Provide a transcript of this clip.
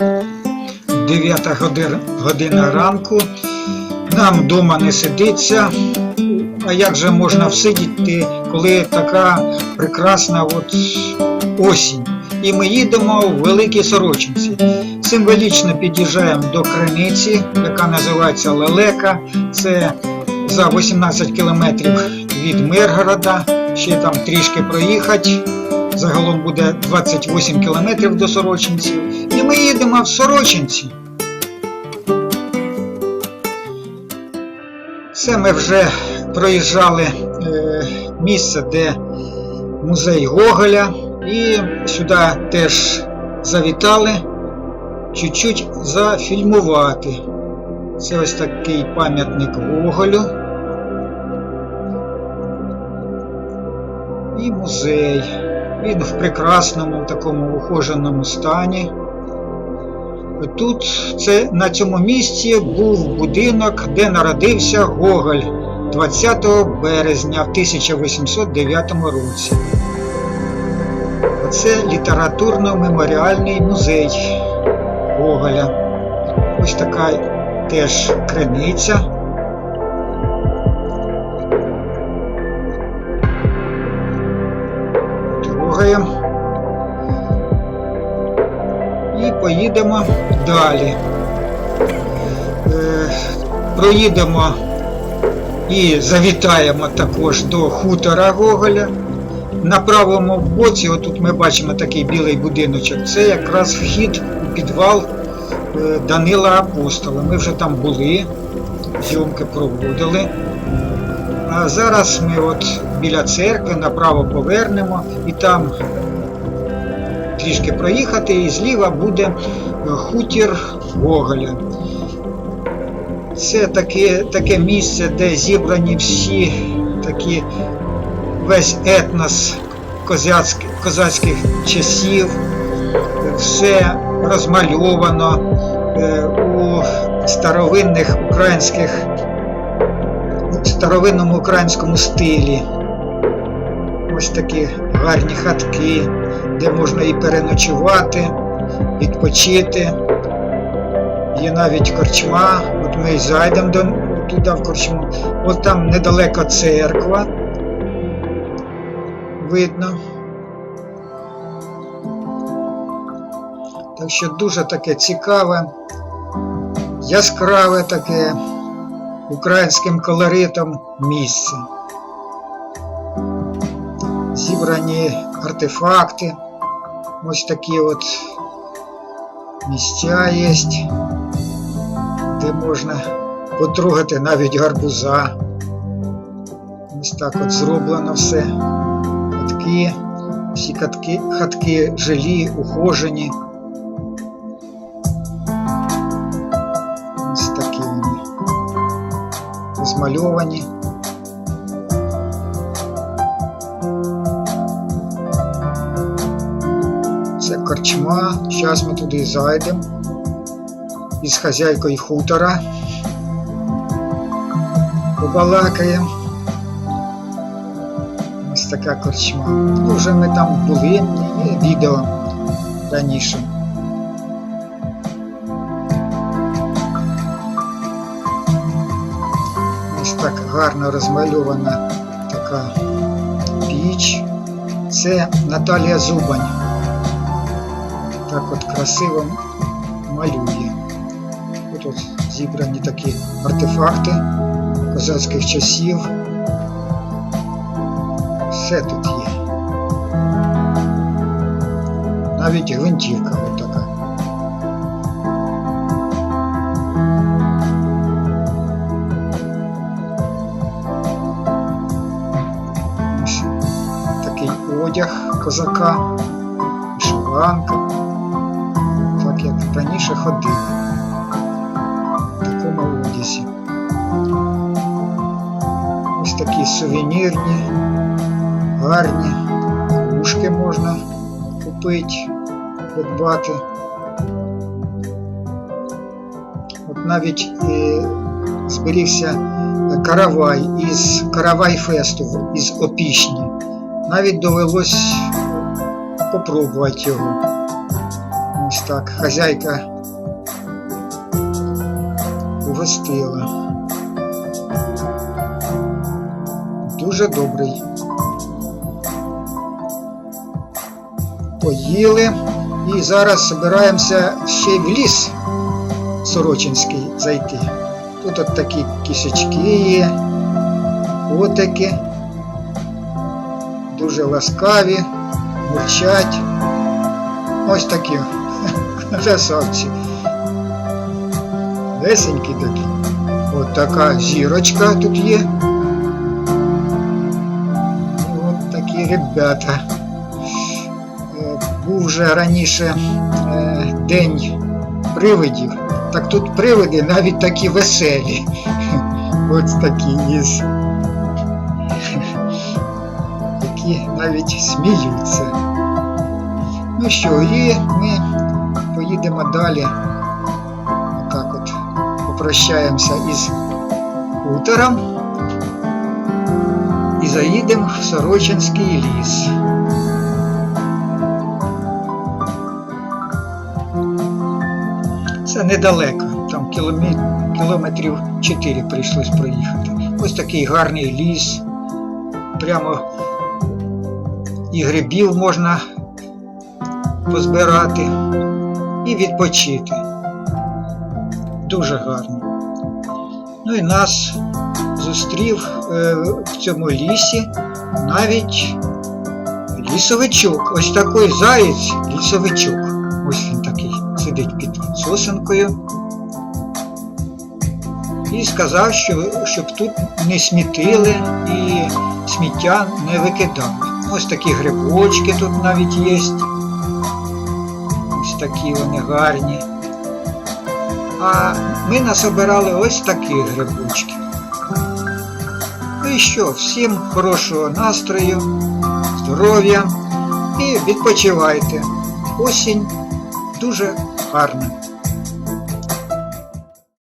9 година, ранку. Нам вдома не сидиться. А як же можна всидіти, коли така прекрасна от осінь? І ми їдемо в Великій Сорочинці. Символічно під'їжджаємо до криниці, яка називається Лелека. Це за 18 кілометрів від Миргорода. Ще там трішки проїхати. Загалом буде 28 кілометрів до Сорочинців. І ми їдемо в Сорочинці. Це ми вже проїжджали е, місце, де музей Гоголя, і сюди теж завітали чуть-чуть зафільмувати. Це ось такий пам'ятник Гоголю. І музей. Він в прекрасному такому ухоженому стані. Тут це, на цьому місці був будинок, де народився Гоголь 20 березня в 1809 році. Це літературно-меморіальний музей Гоголя. Ось така теж криниця. Трогаємо. І поїдемо далі. Е, проїдемо і завітаємо також до хутора Гоголя. На правому боці, отут ми бачимо такий білий будиночок, це якраз вхід у підвал е, Данила Апостола. Ми вже там були, зйомки проводили. А зараз ми от біля церкви направо повернемо і там трішки проїхати, і зліва буде е, хутір Гоголя. Це таке, таке місце, де зібрані всі такі весь етнос козацьких, козацьких часів, все розмальовано е, у старовинних українських старовинному українському стилі. Ось такі гарні хатки, де можна і переночувати, відпочити. Є навіть корчма, от ми зайдемо туди в корчму. От там недалеко церква. Видно. Так що дуже таке цікаве, яскраве таке українським колоритом місце. Зібрані артефакти. Ось такі от місця є, де можна потрогати навіть гарбуза. Ось так от зроблено все. Хатки, всі хатки, хатки жилі, ухожені. Ось такі вони розмальовані. Це корчма. Зараз ми туди зайдемо. Із хазяйкою хутора. Побалакаємо. Ось така корчма. Ну, вже ми там були, відео раніше. Ось так гарно розмальована така піч. Це Наталія Зубань. Так от красиво малює. Тут зібрані такі артефакти козацьких часів. Все тут є. Навіть гвинтівка от така. Ось такий одяг козака, як раніше ходив в такому одязі. Ось такі сувенірні, гарні, кружки можна купити, придбати. От навіть е, зберігся каравай із каравай фесту із опішні. Навіть довелось попробувати його. Так, хазяйка угостила. Дуже добрий. Поїли і зараз збираємося ще в ліс Сорочинський зайти. Тут от такі кісячки є, котики, дуже ласкаві, мурчать. Ось такі красавці. Весенькі такі. От така зірочка тут є. От такі ребята. Е, Був вже раніше е, день привидів. Так тут привиди навіть такі веселі. Ось такі із. Які навіть сміються. Ну що, і ми поїдемо далі. Отак от попрощаємося із хутором і заїдемо в Сорочинський ліс. Це недалеко, там кілометрів 4 прийшлось проїхати. Ось такий гарний ліс. Прямо і грибів можна позбирати і відпочити. Дуже гарно. Ну і нас зустрів е, в цьому лісі навіть лісовичок. Ось такий заєць лісовичок. Ось він такий сидить під сосенкою. І сказав, що, щоб тут не смітили і сміття не викидали. Ось такі грибочки тут навіть є. Такі вони гарні. А ми насобирали ось такі грибочки. Ну і що, всім хорошого настрою, здоров'я і відпочивайте. Осінь дуже гарна.